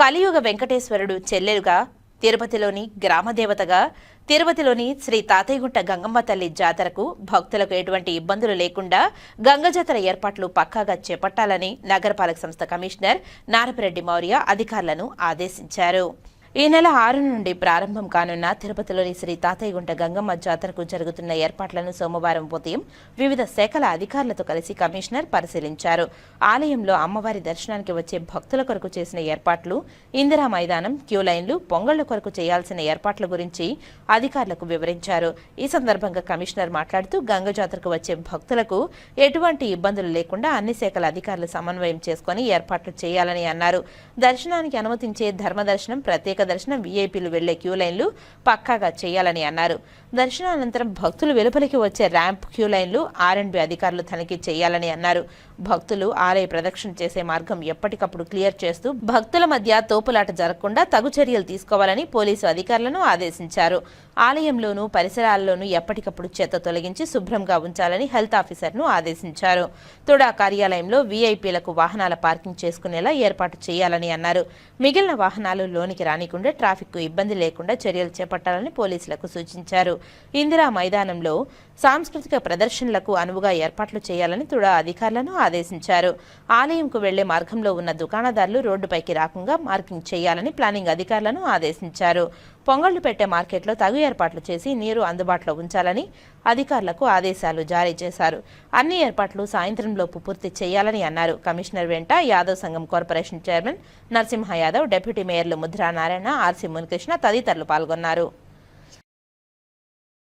కలియుగ వెంకటేశ్వరుడు చెల్లెలుగా తిరుపతిలోని గ్రామదేవతగా తిరుపతిలోని శ్రీ తాతయ్యగుంట గంగమ్మ తల్లి జాతరకు భక్తులకు ఎటువంటి ఇబ్బందులు లేకుండా గంగ జాతర ఏర్పాట్లు పక్కాగా చేపట్టాలని నగరపాలక సంస్థ కమిషనర్ నారపరెడ్డి మౌర్య అధికారులను ఆదేశించారు. ఈ నెల ఆరు నుండి ప్రారంభం కానున్న తిరుపతిలోని శ్రీ తాతయ్యగుంట గంగమ్మ జాతరకు జరుగుతున్న ఏర్పాట్లను సోమవారం ఉదయం వివిధ శాఖల అధికారులతో కలిసి కమిషనర్ పరిశీలించారు. ఆలయంలో అమ్మవారి దర్శనానికి వచ్చే భక్తుల కొరకు చేసిన ఏర్పాట్లు ఇందిరా మైదానం క్యూ లైన్లు పొంగళ్ళ కొరకు చేయాల్సిన ఏర్పాట్ల గురించి అధికారులకు వివరించారు. ఈ సందర్భంగా కమిషనర్ మాట్లాడుతూ గంగ జాతరకు వచ్చే భక్తులకు ఎటువంటి ఇబ్బందులు లేకుండా అన్ని శాఖల అధికారులు సమన్వయం చేసుకుని ఏర్పాట్లు చేయాలని అన్నారు. దర్శనానికి అనుమతించే ధర్మ దర్శనం ప్రత్యేక దర్శనం వీఐపీలు వెళ్ళే క్యూ లైన్లు పక్కాగా చేయాలని అన్నారు. దర్శనానంతరం భక్తులు వెలుపలికి వచ్చే ర్యాంప్ క్యూ లైన్లు ఆర్ అండ్ బి అధికారులు తనిఖీ చేయాలని అన్నారు. భక్తులు ఆలయ ప్రదక్షిణ చేసే మార్గం ఎప్పటికప్పుడు క్లియర్ చేస్తూ భక్తుల మధ్య తోపులాట జరగకుండా తగు చర్యలు తీసుకోవాలని పోలీసు అధికారులను ఆదేశించారు. ఆలయంలోనూ పరిసరాల్లోనూ ఎప్పటికప్పుడు చెత్త తొలగించి శుభ్రంగా ఉంచాలని హెల్త్ ఆఫీసర్ను ఆదేశించారు. తోడా కార్యాలయంలో వీఐపీలకు వాహనాల పార్కింగ్ చేసుకునేలా ఏర్పాటు చేయాలని అన్నారు. మిగిలిన వాహనాలు లోనికి రానికుండా ట్రాఫిక్ ఇబ్బంది లేకుండా చర్యలు చేపట్టాలని పోలీసులకు సూచించారు. ఇందిరా మైదానంలో సాంస్కృతిక ప్రదర్శనలకు అనువుగా ఏర్పాట్లు చేయాలని తుడా అధికారులను ఆదేశించారు. ఆలయంకు వెళ్ళే మార్గంలో ఉన్న దుకాణదారులు రోడ్డుపైకి రాకుండా మార్కింగ్ చేయాలని ప్లానింగ్ అధికారులను ఆదేశించారు. పొంగళ్ళు పెట్టే మార్కెట్లో తగు ఏర్పాట్లు చేసి నీరు అందుబాటులో ఉంచాలని అధికారులకు ఆదేశాలు జారీ చేశారు. అన్ని ఏర్పాట్లు సాయంత్రంలోపు పూర్తి చేయాలని అన్నారు. కమిషనర్ వెంట యాదవ్ సంఘం corporation chairman Narasimha Yadav deputy మేయర్లు Mudra Narayana RC Munikrishna తదితరులు పాల్గొన్నారు.